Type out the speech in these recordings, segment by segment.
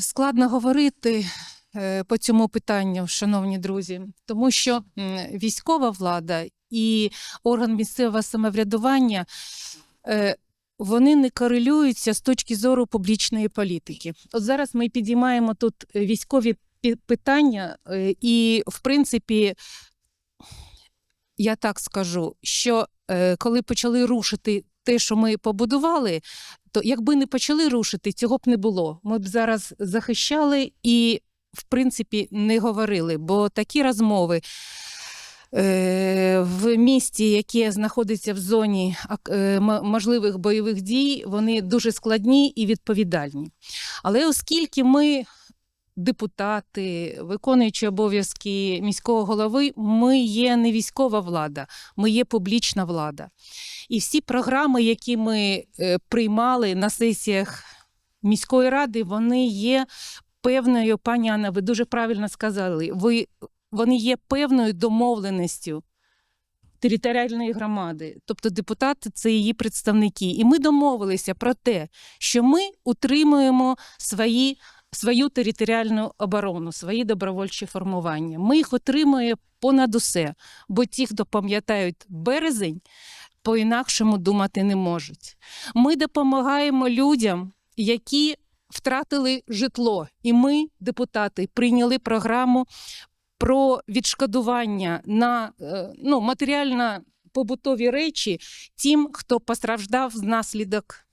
Складно говорити е, по цьому питанню, шановні друзі, тому що військова влада і орган місцевого самоврядування е, вони не корелюються з точки зору публічної політики. От зараз ми підіймаємо тут військові питання, е, і в принципі, я так скажу, що коли почали рушити те, що ми побудували, то якби не почали рушити, цього б не було. Ми б зараз захищали і, в принципі, не говорили, бо такі розмови. е, В місті, яке знаходиться в зоні е, можливих бойових дій, вони дуже складні і відповідальні. Але оскільки ми депутати, виконуючи обов'язки міського голови, ми є не військова влада, ми є публічна влада. І всі програми, які ми е, приймали на сесіях міської ради, вони є певною, пані Анна, ви дуже правильно сказали. Ви, вони є певною домовленістю територіальної громади. Тобто депутати це її представники. І ми домовилися про те, що ми утримуємо свої. Свою територіальну оборону, свої добровольчі формування. Ми їх отримуємо понад усе, бо ті, хто пам'ятають березень, по-інакшому думати не можуть. Ми допомагаємо людям, які втратили житло. І ми, депутати, прийняли програму про відшкодування на е, ну, матеріально-побутові речі тим, хто постраждав внаслідок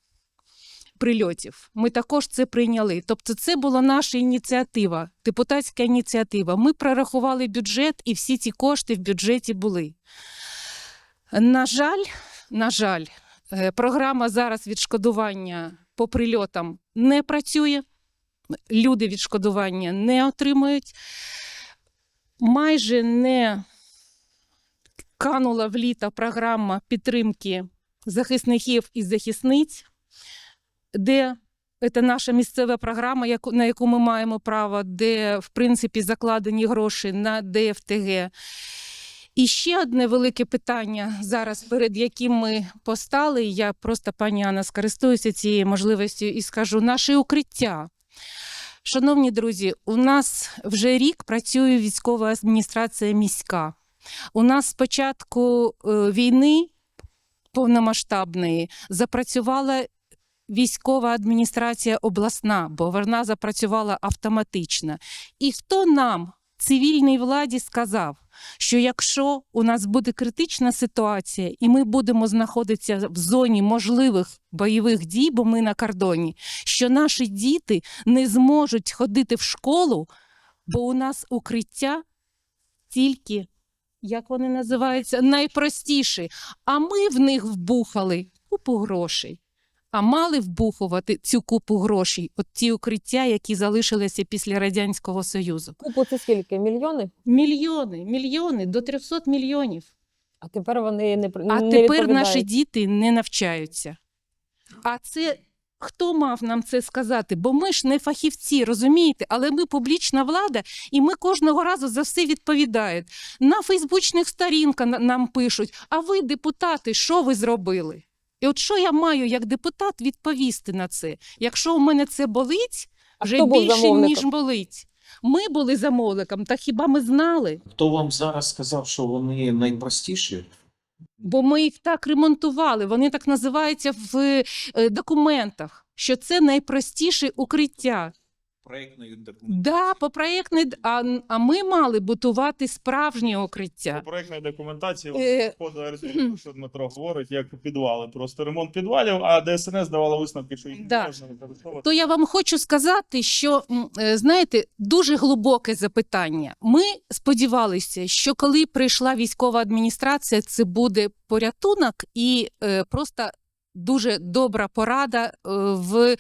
прильотів. Ми також це прийняли. Тобто, це була наша ініціатива, депутатська ініціатива. Ми прорахували бюджет, і всі ці кошти в бюджеті були. На жаль, на жаль, е, програма зараз відшкодування по прильотам не працює. Люди відшкодування не отримують. Майже не канула в літо програма підтримки захисників і захисниць, де це наша місцева програма, на яку ми маємо право, де, в принципі, закладені гроші на ДФТГ. І ще одне велике питання зараз, перед яким ми постали. Я просто, пані Анна, скористуюся цією можливістю і скажу: наше укриття. Шановні друзі, у нас вже рік працює військова адміністрація міська. У нас з початку е, війни повномасштабної запрацювала військова адміністрація обласна, бо вона запрацювала автоматично. І хто нам, цивільній владі, сказав, що якщо у нас буде критична ситуація, і ми будемо знаходитися в зоні можливих бойових дій, бо ми на кордоні, що наші діти не зможуть ходити в школу, бо у нас укриття тільки, як вони називаються, найпростіші. А ми в них вбухали купу грошей. А мали вбухувати цю купу грошей, от ті укриття, які залишилися після Радянського Союзу. Купу це скільки? Мільйони? Мільйони, мільйони до 300 мільйонів. А тепер вони не А не тепер наші діти не навчаються. А це хто мав нам це сказати? Бо ми ж не фахівці, розумієте? Але ми публічна влада, і ми кожного разу за все відповідають. На фейсбучних сторінках нам пишуть: а ви, депутати, що ви зробили? І от що я маю як депутат відповісти на це? Якщо у мене це болить, А вже більше, замовником? ніж болить. Ми були замовником, та хіба ми знали? Хто вам зараз сказав, що вони найпростіші? Бо ми їх так ремонтували. Вони так називаються в е, документах, що це найпростіше укриття. Проєктної документації. Да, по проєктний, а, а ми мали будувати справжнє укриття. По проектної документації Е, розумію, що Дмитро говорить, як підвали. Просто ремонт підвалів, а ДСНС давала висновки, що їх Да. не можна використовувати. То я вам хочу сказати, що м, е, знаєте, дуже глибоке запитання. Ми сподівалися, що коли прийшла військова адміністрація, це буде порятунок і е, просто дуже добра порада е, в.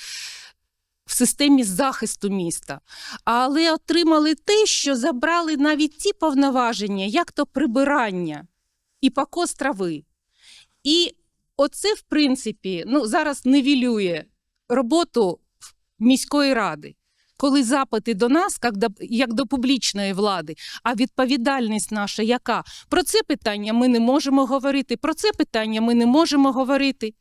В системі захисту міста, але отримали те, що забрали навіть ті повноваження, як то прибирання і покос трави. І оце, в принципі, ну, зараз нивелює роботу міської ради, коли запити до нас, як до, як до публічної влади, а відповідальність наша яка? Про це питання ми не можемо говорити, про це питання ми не можемо говорити.